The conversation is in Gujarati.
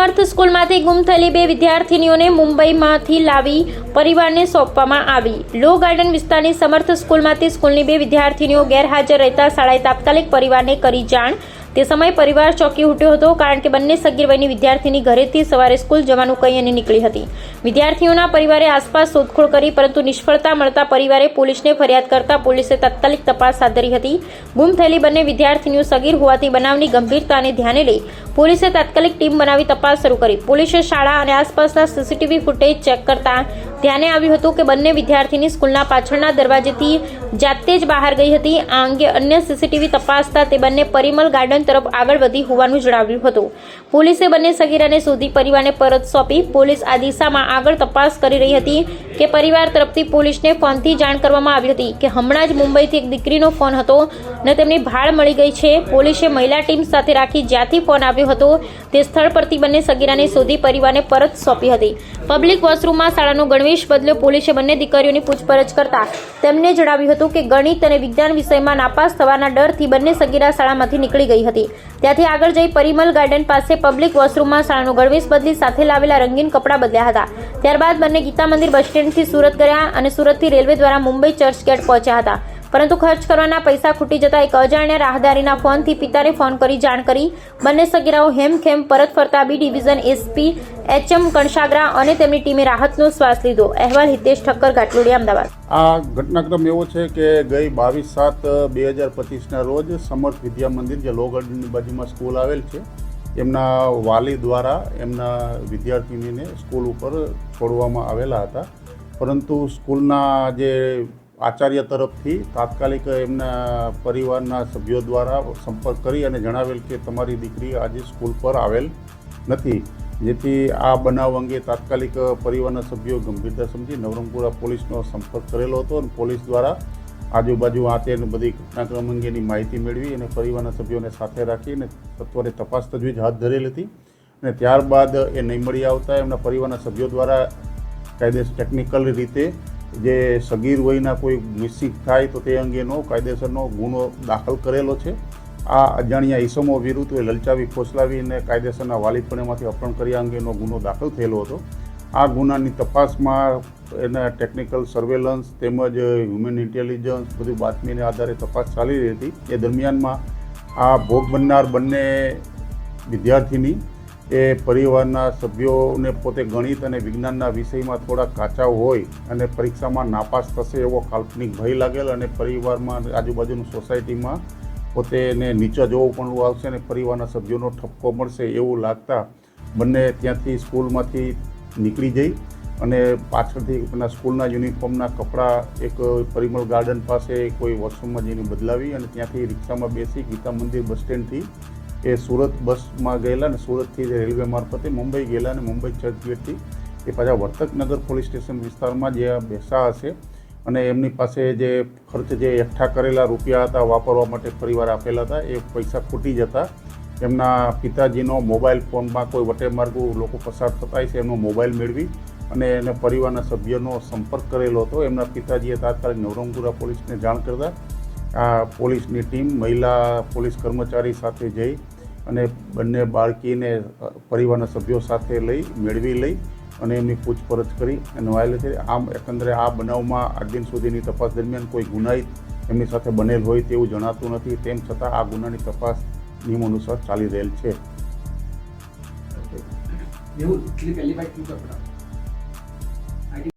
સમર્થ સ્કૂલમાંથી ગુમ થયેલી બે વિદ્યાર્થીનીઓને મુંબઈમાંથી લાવી પરિવારને સોંપવામાં આવી. લો ગાર્ડન વિસ્તારની સમર્થ સ્કૂલમાંથી સ્કૂલની બે વિદ્યાર્થીનીઓ ગેરહાજર રહેતા શાળાએ તાત્કાલિક પરિવારને કરી જાણ તે સમયે પરિવાર ચોંકી ઉઠ્યો હતો કારણ કે બંને સગીર વયની વિદ્યાર્થીની ઘરેથી સવારે સ્કૂલ જવાનું કહી અને નીકળી હતી. વિદ્યાર્થીઓના પરિવારે આસપાસ શોધખોળ કરી, પરંતુ નિષ્ફળતા મળતા પરિવારે પોલીસને ફરિયાદ કરતા પોલીસે તાત્કાલિક તપાસ હાથ ધરી હતી. ગુમ થયેલી બંને વિદ્યાર્થીનીઓ સગીર હોવાથી બનાવની ગંભીરતાને ધ્યાને લઈ પોલીસે તાત્કાલિક ટીમ બનાવી તપાસ શરૂ કરી. પોલીસે શાળા અને આસપાસના સીસીટીવી ફૂટેજ ચેક કરતા ધ્યાને આવ્યું હતું કે બંને વિદ્યાર્થીની સ્કૂલના પાછળના દરવાજેથી જાતે જ બહાર ગઈ હતી. આ અંગે અન્ય સીસીટીવી તપાસતા તે બંને પરિમલ ગાર્ડન તરફ આગળ વધી હોવાનું જણાવ્યું હતું. પોલીસે બંને સગીરાને શોધી પરિવારને પરત સોંપી પોલીસ આ દિશામાં આગળ તપાસ કરી રહી હતી કે પરિવાર તરફથી પોલીસને ફોનથી જાણ કરવામાં આવી હતી કે હમણાં જ મુંબઈથી એક દીકરીનો ફોન હતો ને તેમની ભાળ મળી ગઈ છે. પોલીસે મહિલા ટીમ સાથે રાખી જ્યાંથી ફોન આવ્યો હતો તે સ્થળ પરથી બંને સગીરાને શોધી પરિવારને પરત સોંપી હતી. પબ્લિક વોશરૂમમાં શાળાનો ગણવેશ બદલ્યો પોલીસે બંને દીકરીઓની પૂછપરછ કરતા તેમને જણાવ્યું હતું કે ગણિત અને વિજ્ઞાન વિષયમાં નાપાસ થવાના ડરથી બંને સગીરા શાળામાંથી નીકળી ગઈ હતી. ત્યાંથી આગળ જઈ પરિમલ ગાર્ડન પાસે પબ્લિક વોશરૂમમાં શાળાનો ગણવેશ બદલી સાથે લાવેલા રંગીન કપડાં બદલ્યા હતા. ત્યારબાદ બંને ગીતા મંદિર બસ સ્ટેન્ડથી સુરત ગયા અને સુરતથી રેલવે દ્વારા મુંબઈ ચર્ચ ગેટ પહોંચ્યા હતા. પરંતુ ખર્ચ કરવાના પૈસા ખૂટી જતા એક અજાણ્યા રાહદારીના ફોનથી પિતાને ફોન કરી જાણ કરી. બંને સગીરાઓ હેમખેમ પરત ફરતા બી ડિવિઝન એસપી એચએમ કણશાગરા અને તેમની ટીમે રાહતનો શ્વાસ લીધો. અહેવાલ હિતેશ ઠક્કર ઘાટલોડી અમદાવાદ. આ ઘટનાક્રમ એવો છે કે ગઈ બાવીસ સાત, બે હજાર પચીસના રોજ સમર્થ વિદ્યા મંદિર, જે લોગઢની બાજુમાં સ્કૂલ આવેલ છે એમના વાલી દ્વારા એમના વિદ્યાર્થીનીને સ્કૂલ ઉપર છોડવામાં આવેલા હતા. પરંતુ સ્કૂલના જે આચાર્ય તરફથી તાત્કાલિક એમના પરિવારના સભ્યો દ્વારા સંપર્ક કરી અને જણાવેલ કે તમારી દીકરી આજે સ્કૂલ પર આવેલ નથી. જેથી આ બનાવ અંગે તાત્કાલિક પરિવારના સભ્યો ગંભીરતા સમજી નવરંગપુરા પોલીસનો સંપર્ક કરેલો હતો અને પોલીસ દ્વારા આજુબાજુ આ તે બધી ઘટનાક્રમ અંગેની માહિતી મેળવી અને પરિવારના સભ્યોને સાથે રાખીને તત્વોની તપાસ તજવીજ હાથ ધરેલ હતી. અને ત્યારબાદ એ નહીં મળી આવતા એમના પરિવારના સભ્યો દ્વારા કાયદેસર ટેકનિકલ રીતે જે સગીર વયના કોઈ મિસિંગ થાય તો તે અંગેનો કાયદેસરનો ગુનો દાખલ કરેલો છે. આ અજાણ્યા ઈસમો વિરુદ્ધ એ લલચાવી ફોસલાવીને કાયદેસરના વાલીપણેમાંથી અપહરણ કર્યા અંગેનો ગુનો દાખલ થયેલો હતો. આ ગુનાની તપાસમાં એના ટેકનિકલ સર્વેલન્સ તેમજ હ્યુમન ઇન્ટેલિજન્સ બધી બાતમીને આધારે તપાસ ચાલી રહી હતી. એ દરમિયાનમાં આ ભોગ બનનાર બંને વિદ્યાર્થીની એ પરિવારના સભ્યોને પોતે ગણિત અને વિજ્ઞાનના વિષયમાં થોડા કાચા હોય અને પરીક્ષામાં નાપાસ થશે એવો કાલ્પનિક ભય લાગેલ અને પરિવારમાં આજુબાજુની સોસાયટીમાં પોતે એને નીચા જોવું પણ આવશે અને પરિવારના સભ્યોનો ઠપકો મળશે એવું લાગતા બંને ત્યાંથી સ્કૂલમાંથી નીકળી જઈ અને પાછળથી એના સ્કૂલના યુનિફોર્મના કપડાં, એક પરિમળ ગાર્ડન પાસે કોઈ વોશરૂમમાં જઈને બદલાવી અને ત્યાંથી રિક્ષામાં બેસી ગીતા મંદિર બસ સ્ટેન્ડથી એ સુરત બસમાં ગયેલા અને સુરતથી રેલવે મારફતે મુંબઈ ગયેલા અને મુંબઈ ચર્ચગેટથી એ પાછા વર્તકનગર પોલીસ સ્ટેશન વિસ્તારમાં જે બેસા હશે અને એમની પાસે જે ખર્ચ જે એકઠા કરેલા રૂપિયા હતા વાપરવા માટે પરિવાર આપેલા હતા, એ પૈસા ખૂટી જતા એમના પિતાજીનો મોબાઈલ ફોનમાં કોઈ વટેમાર્ગો લોકો પસાર થતા છે, એમનો મોબાઈલ મેળવી અને એને પરિવારના સભ્યનો સંપર્ક કરેલો હતો. એમના પિતાજીએ તાત્કાલિક નવરંગપુરા પોલીસને જાણ કરતા આ પોલીસની ટીમ મહિલા પોલીસ કર્મચારી સાથે જઈ અને બંને બાળકીને પરિવારના સભ્યો સાથે લઈ, મેળવી લઈ અને એમની પૂછપરછ કરી અને વાયલ છે. આમ એકંદરે આ બનાવમાં આજ દિન સુધીની તપાસ દરમિયાન કોઈ ગુનાહિત એમની સાથે બનેલ હોય તેવું જણાતું નથી. તેમ છતાં આ ગુનાની તપાસ નિયમ અનુસાર ચાલી રહેલ છે. એવું પહેલી કપડા